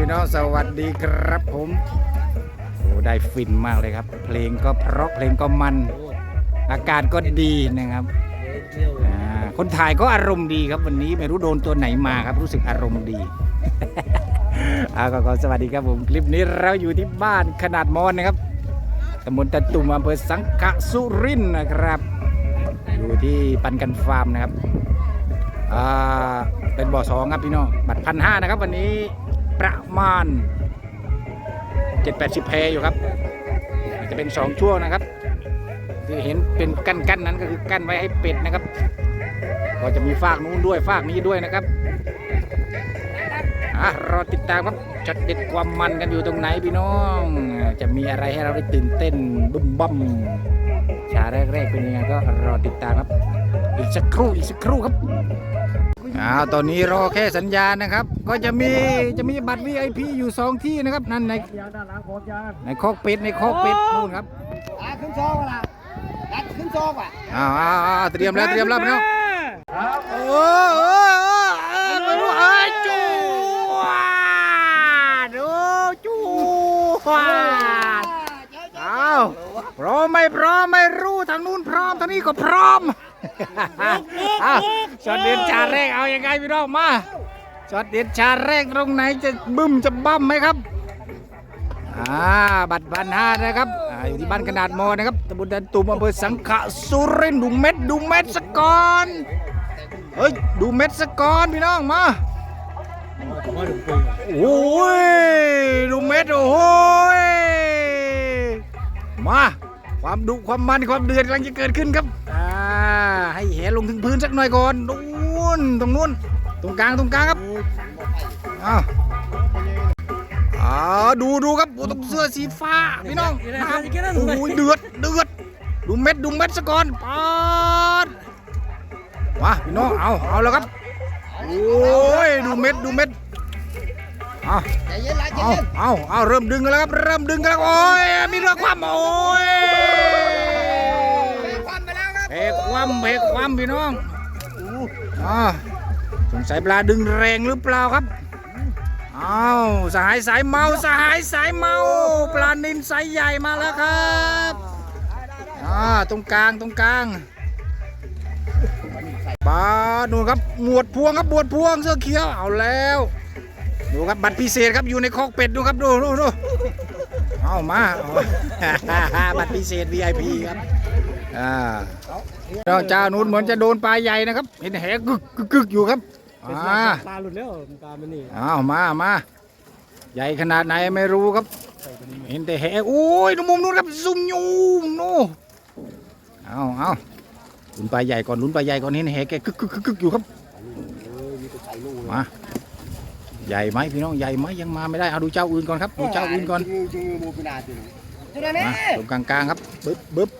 พี่น้องสวัสดีครับผมโอ้ได้ฟินมากเลยครับ เพลงก็เพราะเพลงก็มัน อากาศก็ดีนะครับอ่าคนถ่ายก็อารมณ์ดีครับวันนี้ไม่รู้โดนตัวไหนมาครับ รู้สึกอารมณ์ดี อาก็ขอสวัสดีครับผมคลิปนี้เราอยู่ที่บ้านขนาดมอนนะครับตำบลตะตุ่มอำเภอสังขะสุรินทร์นะครับ อยู่ที่ปันกันฟาร์มนะครับอ่าเป็นบ่อสองครับพี่น้องบัตรพันห้านะครับ วันนี้ ประมาณเจ็ดแปดสิบแพอยู่ครับ จะเป็นสองช่วงนะครับ ที่เห็นเป็นกั้นๆนั้นก็คือกั้นไว้ให้เป็ดนะครับ ก็จะมีฟากนู้นด้วยฟากนี้ด้วยนะครับอะรอติดตามครับจัดเด็ดความมันกันอยู่ตรงไหนพี่น้อง จะมีอะไรให้เราได้ตื่นเต้นบึ้มบั่มชาแรกๆเป็นยังไงก็รอติดตามครับ อีกสักครู่อีกสักครู่ครับ อ้าวตอนนี้รอแค่สัญญาณนะครับ ก็จะมีจะมีบัตร VIP อยู่สองที่นะครับ นั่นในยางด้านหลังผมยางในคอกเป็ดในคอกเป็ดนู่นครับอะขึ้นซองละดัดขึ้นซองอะอ้าวอ้าวอ้าวเตรียมแล้วเตรียมแล้วพี่น้องโอ้โหไม่รู้เอ้ยจูดโอ้จูดเอาพร้อมไม่พร้อมไม่รู้ทางนู้นพร้อมทางนี้ก็พร้อมเอา ช็อตเด็ดชาแรกเอายังไงพี่น้องมาช็อตเด็ดชาแรกตรงไหนจะบึ้มจะบั้มไหมครับอ่าบัตรพันห้านะครับอ่าอยู่ที่บ้านขนาดมอนะครับตำบลดันตุมอำเภอสังขะสุรินทร์ดูเม็ดดูเม็ดสกก่อนเฮ้ยดูเม็ดสกอนพี่น้องมาโอ้ยดูเม็ดโอ้ยมาความดุความมันความเดือดกำลังจะเกิดขึ้นครับอ่า ให้แหลงถึงพื้นสักหน่อยก่อนนู้นตรงนู้นตรงกลางตรงกลางครับอ้าวอ้าวดูดูครับโอ้ตรงเสื้อสีฟ้าพี่น้องนะครับโอ้ยเดือดเดือดดูเม็ดดูเม็ดสกอนปาดมาพี่น้องเอาเอาแล้วครับโอ้ยดูเม็ดดูเม็ดเอาใจเย็นละใจเอาเย็นเอาเอาเริ่มดึงกันแล้วครับเริ่มดึงกันแล้วโอ้ยมีเรือความโอ้ย รับเพกความเพกความพี่น้องอ่าสงสัยปลาดึงแรงหรือเปล่าครับเอาสหายสายเมาสหายสายเมา ปลานินไซส์ใหญ่มาแล้วครับอ่าตรงกลางตรงกลางปลาดูครับหมวดพวงครับหมวดพวงเสื้อเขียวเอาแล้ว ดูครับบัตรพิเศษครับอยู่ในคอกเป็ดดูครับดูดูดูเอามาเอาบัตรพิเศษ VIP ครับ อ่าเจ้าเจ้านู้นเหมือนจะโดนปลาใหญ่นะครับ เห็นแหกึกกึกกึกอยู่ครับอ่าปลาหลุดแล้วปลามันนี่เอามามาใหญ่ขนาดไหนไม่รู้ครับ เห็นแต่แหกโอ้ยตรงมุมนู้นครับซุ่มยูมโนเอาเอาลุ้นปลาใหญ่ก่อนลุ้นปลาใหญ่ก่อนเห็นแหกแกกึกกึกกึกกึกอยู่ครับมาใหญ่ไหมพี่น้องใหญ่ไหมยังมาไม่ได้เอาดูเจ้าอื่นก่อนครับดูเจ้าอื่นก่อนจูจูบูปินาจูจูนั่นเอมาตรงกลางๆครับบึ๊บบึ๊บ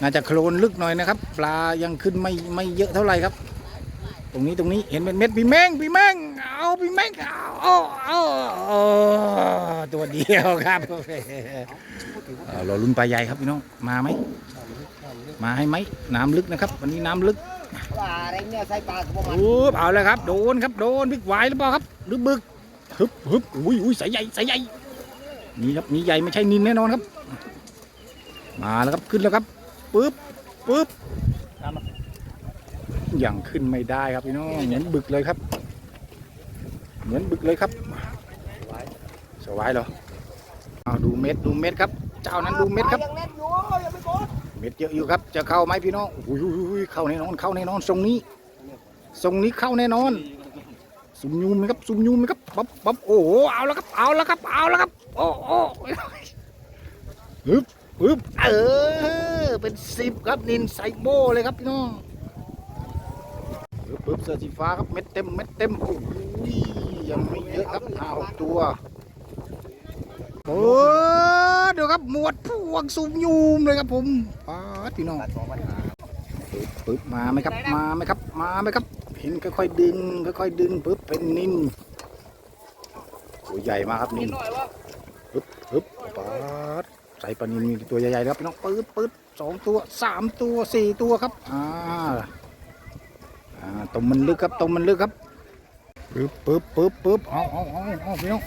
น่าจะโคลนลึกหน่อยนะครับ ปลายังขึ้นไม่ไม่เยอะเท่าไหร่ครับ ตรงนี้ตรงนี้เห็นเป็นเม็ดพี่แมงพี่แมงเอาพี่แมงเอาเอาเอาตัวเดียวครับเอาราลุ้นปลาใหญ่ครับพี่น้องมาไหมมาให้ไหมน้ำลึกนะครับ วันนี้น้ำลึกปลาอะไรเนี่ยใส่ปลากระบอกมันอุ๊บเอาเลยครับโดนครับโดนบิ๊กไวหรือเปล่าครับหรือบึกฮึบฮึบอุ้ยอุ้ยสายใหญ่สายใหญ่นี่ครับนี่ใหญ่ไม่ใช่นินแน่นอนครับ มาแล้วครับขึ้นแล้วครับ ปึ๊บปึ๊บยังขึ้นไม่ได้ครับพี่น้องเหมือนบึกเลยครับ เหมือนบึกเลยครับสวายเหรอเอาดูเม็ดดูเม็ดครับ เจ้านั้นดูเม็ดครับยังแน่นอยู่อย่าไปกดเม็ดเยอะอยู่ครับ จะเข้าไหมพี่น้องอุ้ยอุ้ยอุ้ยเข้าแน่นอนเข้าแน่นอนทรงนี้ทรงนี้เข้าแน่นอนซุ่มยูมไหมครับซุ่มยูมไหมครับปั๊บปั๊บโอ้โหเอาแล้วครับเอาแล้วครับเอาแล้วครับโอ้โอ้ฮึบ ฮึบเออ เป็นสิบครับนินไซโบเลยครับพี่น้องฮึบฮึบเสื้อสีฟ้าครับเม็ดเต็มเม็ดเต็มโอ้ยยังไม่เยอะครับห้าหกตัวโอ้เดี๋ยวครับหมวดพวงซุ่มยูมเลยครับผมป้าดพี่น้องปึ๊บปึ๊บมาไหมครับมาไหมครับมาไหมครับ เห็นค่อยๆดึงค่อยๆดึงปึ๊บเป็นนินตัวใหญ่มากครับนินปึ๊บปึ๊บปา ดใส่ปลานินมีตัวใหญ่ๆครับพี่น้องปึ๊บปึ๊บสองตัวสามตัวสี่ตัวครับอ่าอ่าตมมันลึกครับตมมันลึกครับปึ๊บปึ๊บปึ๊บปึ๊บเอาเอาเอาเอาพี่น้อง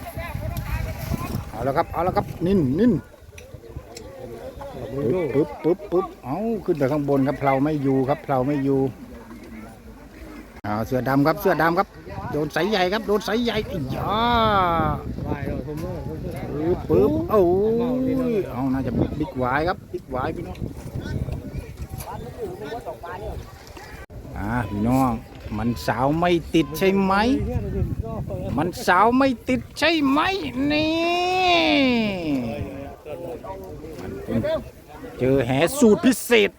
เอาแล้วครับเอาแล้วครับนินนินปึ๊บปึ๊บปึ๊บเอาขึ้นไปข้างบนครับเพลาไม่อยู่ครับเพลาไม่อยู่เอาเสื้อดำครับเสื้อดำครับโดนสายใหญ่ครับโดนสายใหญ่อีกย่า เราผมว่าผมว่าปึ๊บปึ๊บโอ้ยเอาน่าจะบิ๊กหวายครับบิ๊กหวายพี่น้องอ่าพี่น้อง มันสาวไม่ติดใช่ไหม มันสาวไม่ติดใช่ไหมนี่มันเป็นเจอแหสูตรพิเศษ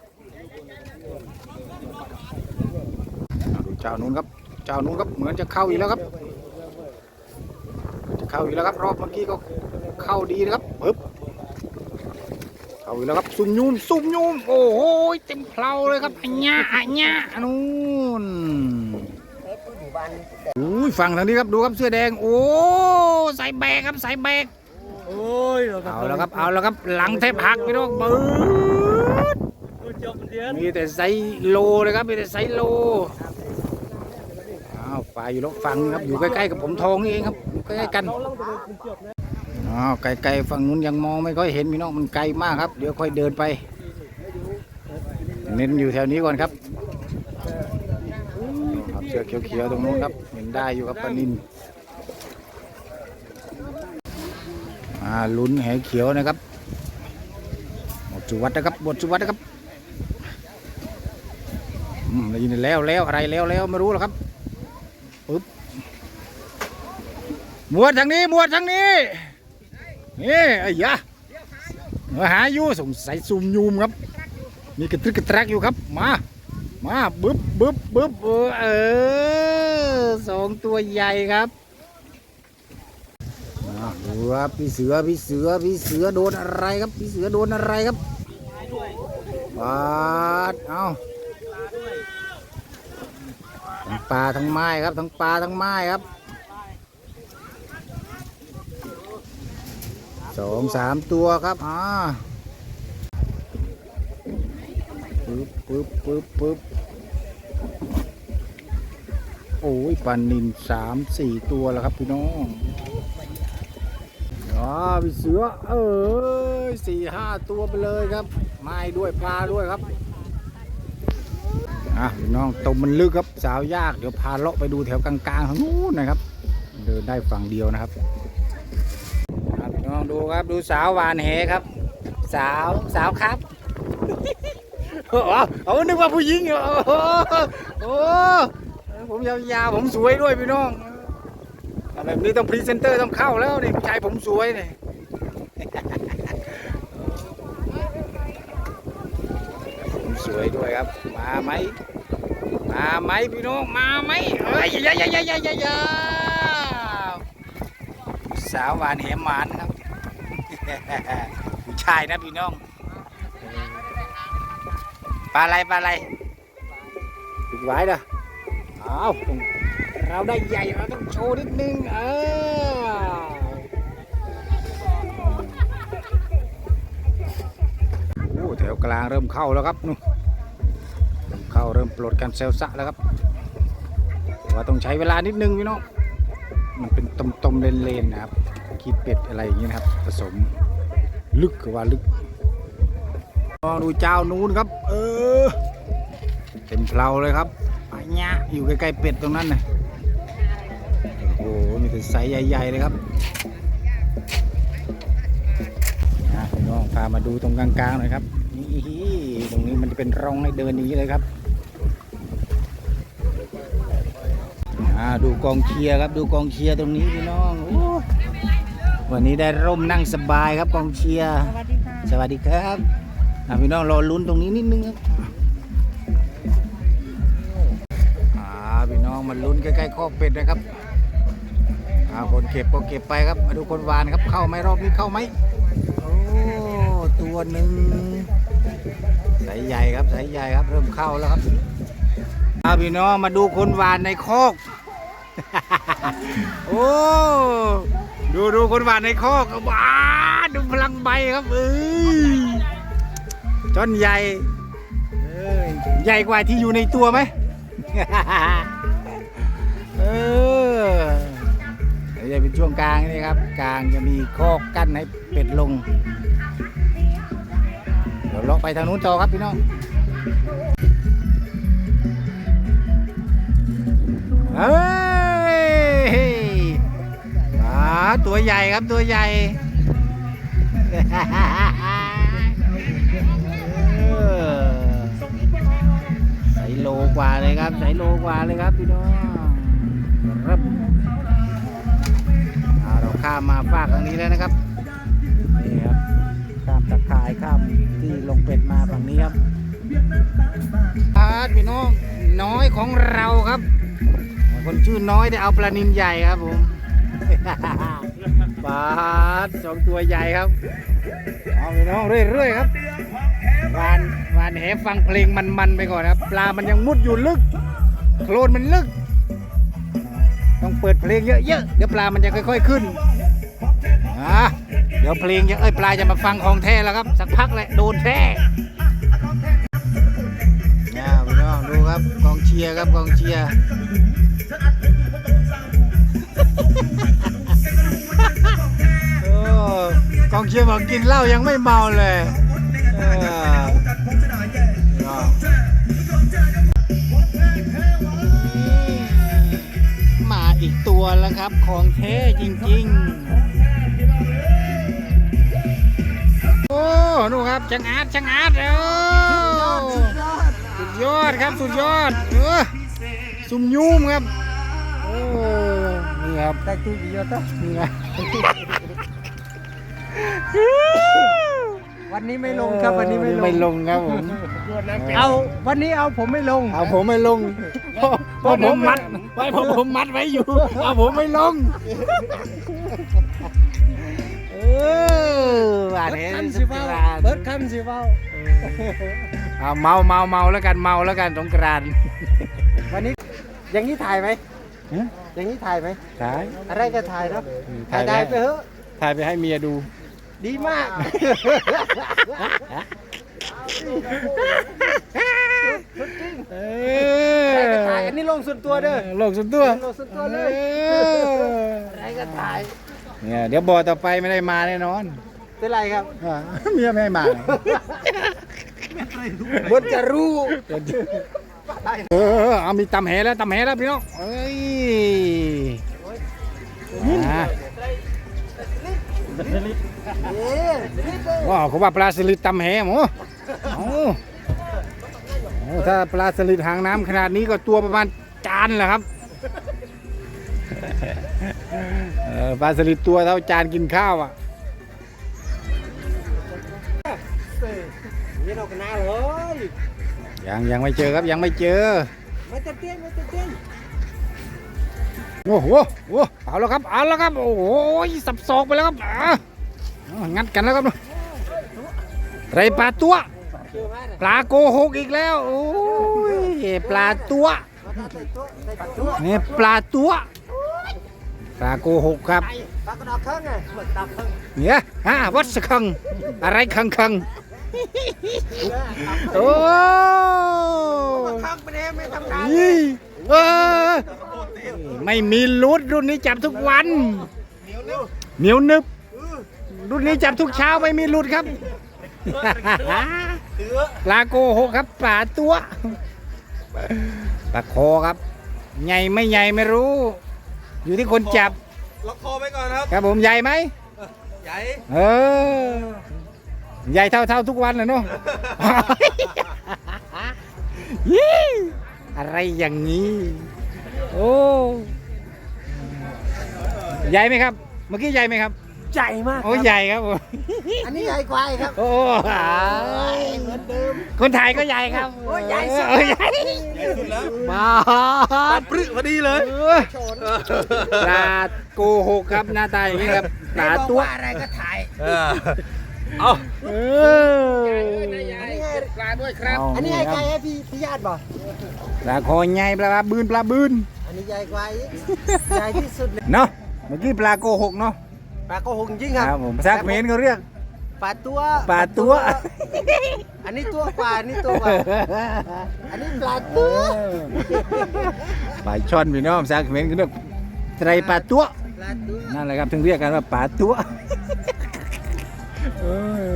ดูเจ้านู้นครับ เจ้านู้นครับเหมือนจะเข้าอีกแล้วครับ เข้าอีกแล้วครับรอบเมื่อกี้ก็เข้าดีนะครับปึ๊บเข้าอีกแล้วครับซุ่มยูมซุ่มยูมโอ้โหเต็มเพลาเลยครับอันยะอันยะนู่นอุ้ยฝั่งทางนี้ครับดูครับเสื้อแดง โอ้ใส่แบกครับใส่แบกโอ้ยเอาแล้วครับเอาแล้วครับหลังแทบหักพี่น้องปื๊ดจบเดือนมีแต่ไซโลเลยครับมีแต่ไซโลอ้าวฝ่ายอยู่แล้วฝั่งครับอยู่ใกล้ๆกับผมทองนี่เองครับอยู่ ใกล้ๆกันเราต้องไปจบนะอ้าวไกลๆฝั่งนู้นยังมองไม่ค่อยเห็นพี่น้องมันไกลมากครับ เดี๋ยวค่อยเดินไป เน้นอยู่แถวนี้ก่อนครับครับเสื้อเขียวๆตรงนู้นครับเห็นได้อยู่ครับปลานินอ่าลุ้นแหเขียวนะครับหมดจุวัดนะครับหมดจุวัดนะครับอืมได้ยินแล้วแล้วอะไรแล้วแล้วไม่รู้หรอกครับปึ๊บห มวดทางนี้มวดทางนี้นี่ไอ้ยะมาหาอยู่สงสัยซุ่มยูมครับ มีกระตึกกระแตกอยู่ครับมามาบึ๊บบึ๊บบึ๊บเออสองตัวใหญ่ครับอ่าดูครับพี่เสือพี่เสือพี่เสือโดนอะไรครับพี่เสือโดนอะไรครับปาดเอาทั้งปลาทั้งไม้ครับทั้งปลาทั้งไม้ครับ สองสามตัวครับอ่าปึ๊บปึ๊บปึ๊บปึ๊บโอ้ยปลานินสามสี่ตัวแล้วครับพี่น้องอ๋อพี่เสือเอ้ยสี่ห้าตัวไปเลยครับไม้ด้วยปลาด้วยครับอะพี่น้องตมมันลึกครับสาวยากเดี๋ยวพาเลาะไปดูแถวกลางๆทางนู้นนะครับ เดินได้ฝั่งเดียวนะครับ ดูครับดูสาวหวานแหครับ สาวสาวครับอ๋อเอานึกว่าผู้หญิงเหรอโอ้โหผมยาวๆผมสวยด้วยพี่น้องแบบนี้ต้องพรีเซนเตอร์ต้องเข้าแล้วนี่ผู้ชายผมสวยนี่ผมสวยด้วยครับ มาไหมมาไหมพี่น้องมาไหมเอ้ยอยยยยยยสาวหวานแหมหมานครับ ผู้ชายนะพี่น้องปลาอะไรปลาอะไรปิดไว้เด้อเอาเราได้ใหญ่เราต้องโชว์นิดนึงเออโอ้แถวกลางเริ่มเข้าแล้วครับนู่นเริ่มเข้าเริ่มปลดกันเซลซะแล้วครับแต่ว่าต้องใช้เวลานิดนึงพี่น้องมันเป็นตมๆเลนๆนะครับ ขีดเป็ดอะไรอย่างนี้นะครับ ผสมลึกกว่าลึกมองดูเจ้านู้นครับ เออ เต็มเพลาเลยครับไปเนี้ยอยู่ใกล้ๆเป็ดตรงนั้นนะโอ้โหมีแต่ไซส์ใหญ่ๆเลยครับอะพี่น้องพามาดูตรงกลางๆหน่อยครับนี่ตรงนี้มันจะเป็นร่องให้เดินอย่างนี้เลยครับดูกองเชียร์ครับ ดูกองเชียร์ตรงนี้พี่น้องโวันนี้ได้ร่มนั่งสบายครับกองเชียร์สวัสดีค่ะสวัสดีครับอะพี่น้องรอลุ้นตรงนี้นิดนึงครับอ่าพี่น้องมาลุ้นใกล้ๆข้อกเป็ดนะครับอ่าคนเก็บก็เก็บไปครับมาดูคนหวานครับเข้าไหมรอบนี้เข้าไหมโอ้ตัวหนึ่งสายใหญ่ครับสายใหญ่ครับ เริ่มเข้าแล้วครับอ่าพี่น้องมาดูคนหวานในคอก โอ้ ดูดูคนหวานในคอกว้าดูพลังใบครับเอ้ยจนใหญ่เอ้ยใหญ่กว่าที่อยู่ในตัวไหมเออจะเป็นช่วงกลางนี่ครับ กลางจะมีคอกกั้นให้เป็ดลง เดี๋ยวเลาะไปทางนู้นต่อครับพี่น้องเฮ้ ปลาตัวใหญ่ครับตัวใหญ่ใส่โลกว่าเลยครับใส่โลกว่าเลยครับพี่น้องครับเอาเราข้ามมาฝากทางนี้แล้วนะครับนี่ครับข้ามตะข่ายข้ามที่ลงเป็ดมาฝั่งนี้ครับพาดพี่น้องน้อยของเราครับ คนชื่อน้อยได้เอาปลานินใหญ่ครับผม ปาดสองตัวใหญ่ครับ เอาพี่น้องเรื่อยๆครับวานวานแหฟังเพลงมันๆไปก่อนครับ ปลามันยังมุดอยู่ลึก โคลนมันลึก ต้องเปิดเพลงเยอะๆ เดี๋ยวปลามันจะค่อย ๆขึ้นอะเดี๋ยวเพลงจะเอ้ยปลาจะมาฟังของแท้แล้วครับ สักพักแหละโดนแท้เนี่ยพี่น้องดูครับกองเชียร์ครับกองเชียร์ โอ้กองเชียร์บอกกินเหล้ายังไม่เมาเลยเออมาอีกตัวแล้วครับ ของแท้จริง ๆ โอ้นู่นครับช่างอาร์ตช่างอาร์ตเออสุดยอดครับ สุดยอดเออซุ่มยุ่มครับโอ้นี่ ครับได้ตู้เยอะตั้งนี่ไงวันนี้ไม่ลงครับวันนี้ไม่ลงไม่ลงครับผมเอาวันนี้เอาผมไม่ลงเอาผมไม่ลงเพราะเพราะผมมัดไว้ผมผมมัดไว้อยู่เอาผมไม่ลงเออว่าเบิเห็ร์ดนคำสสิงเว้ากรานต์เบิร์ดคำสิเว้าเอาเมาเมาเมาแล้วกันเมาแล้วกันสงกรานต์วันนี้อย่างนี้ถ่ายไหมฮะ อย่างนี้ถ่ายไหมถ่ายอะไรก็ถ่ายเนาะถ่ายถ่ายไปไปเถอะถ่ายไปให้เมียดู ดีมากเออะไรก็อถ่ายอันนี้ลงส่วนตัวเด้อโลกส่วนตัวลงส่วนตัวเลยเอออะไรก็ถ่ายเนี่ยเดี๋ยวบอต่อไปไม่ได้มาแน่นอน เป็นไรครับอ่าเมียไม่ให้มาบนจะรู้ เออเอามีตำแหแล้วตำแหแล้วพี่น้องเอ้ยอ่าเอ๊ะนิดเดียวว้าวเขาว่าปลาสลิดตำแหหมูโอ้โอ้ถ้าปลาสลิดหางน้ำขนาดนี้ก็ตัวประมาณจานแหละครับเออปลาสลิดตัวเท่าจานกินข้าวอะนี่เราก็น่าเลย ยังยังไม่เจอครับยังไม่เจอไม่จะเตี้ยนไม่จะเตี้ยนโอ้โหโอ้โหเอาแล้วครับเอาแล้วครับ โอ้โหสับศอกไปแล้วครับอ่าเอางัดกันแล้วครับไรปลาตัวเจอไหมเนี่ยปลาโกหกอีกแล้วโอ้ยปลาตัวมาใส่ตัวใส่ตัวนี่ปลาตัวปลาโกหกครับปากกระดอกข้างไงเหมือนตาข้างเนี่ยฮะวัดสะคังอะไรคังคัง โอ้ข้างไปเนี่ยไม่ทำงานยเออไม่มีลุดรุ่นนี้จับทุกวันเหนียวนึบรุ่นนี้จับทุกเช้าไม่มีหลุดครับปลาโกหกครับปลาตัวปลาคอครับ ใหญ่ไม่ใหญ่ไม่รู้ อยู่ที่คนจับล็อกคอไว้ก่อนครับ ครับผมใหญ่ไหมใหญ่ เออ ใหญ่เท่าเท่าทุกวันเลยเนาะยี่อะไรอย่างนี้ โอ้ใหญ่ไหมครับ เมื่อกี้ใหญ่ไหมครับ ใหญ่มากโอ้ใหญ่ครับผมอันนี้ใหญ่กว่าอีกครับโอ้หาเหมือนเดิมคนถ่ายก็ใหญ่ครับโอ้ยใหญ่สุดโอ้ยใหญ่สุดแล้วมาปรึกพอดีเลยเออปลาโกหกครับหน้าตาอย่างนี้ครับปลาตัวอะไรก็ถ่าย เอาเออ ปลาด้วยครับ อันนี้ให้ใครให้พี่พี่ญาติบ่ปลาคอใหญ่ปลาบืนปลาบืนอันนี้ใหญ่กว่าอีกใหญ่ที่สุดเลยเนาะเมื่อกี้ปลาโกหกเนาะปลาโกหกจริงคครัรับบผมภาษาเขมรเขาเรียก ปลาตัวปลาตัว อันนี้ตัวกว่าอันนี้ตัวกว่าอันนี้ปลาตัว ปลาช่อนพี่น้องภาษาเขมรเขาเรียกไตรปลาตัวปลลาตัวนั่นแหละครับถึงเรียกกันว่าป่าตัว เอ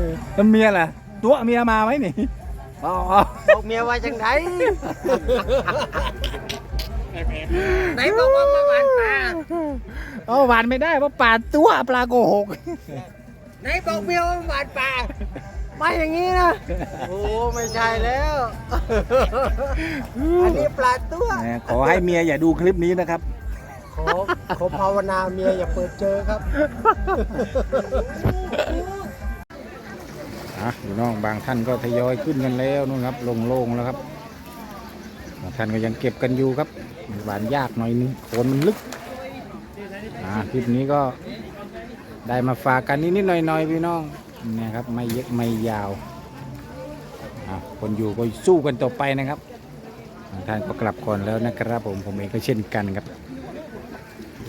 อแล้วเมียล่ะ ตัวเมียมาไหมนี่อ๋ออ๋อบอกเมียว่าจังไดไหนบอกว่ามาหวานปลาเอาหวานไม่ได้เพราะป่าตัวปลาโกหกไหนบอกเมียว่าหวานปลามาอย่างนี้นะ โอ้ไม่ใช่แล้ว อันนี้ปลาตัวแหมขอให้เมียอย่าดูคลิปนี้นะครับ ขอขอภาวนาเมียอย่าเปิดเจอครับ อะพี่น้องบางท่านก็ทยอยขึ้นกันแล้วนู่นครับลงโล่งแล้วครับบางท่านก็ยังเก็บกันอยู่ครับหวานยากหน่อยนึงโคนมันลึกอ่าคลิปนี้ก็ได้มาฝากกันนิดๆหน่อยๆพี่น้องเนี่ยครับไม่เยอะไม่ยาวอะคนอยู่ก็สู้กันต่อไปนะครับบางท่านก็กลับก่อนแล้วนะครับผมผมเองก็เช่นกันครับ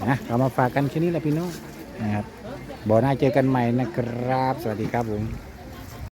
นะเรามาฝากกันแค่นี้แหละพี่น้องนะครับบ่อหน้าเจอกันใหม่นะครับ สวัสดีครับผม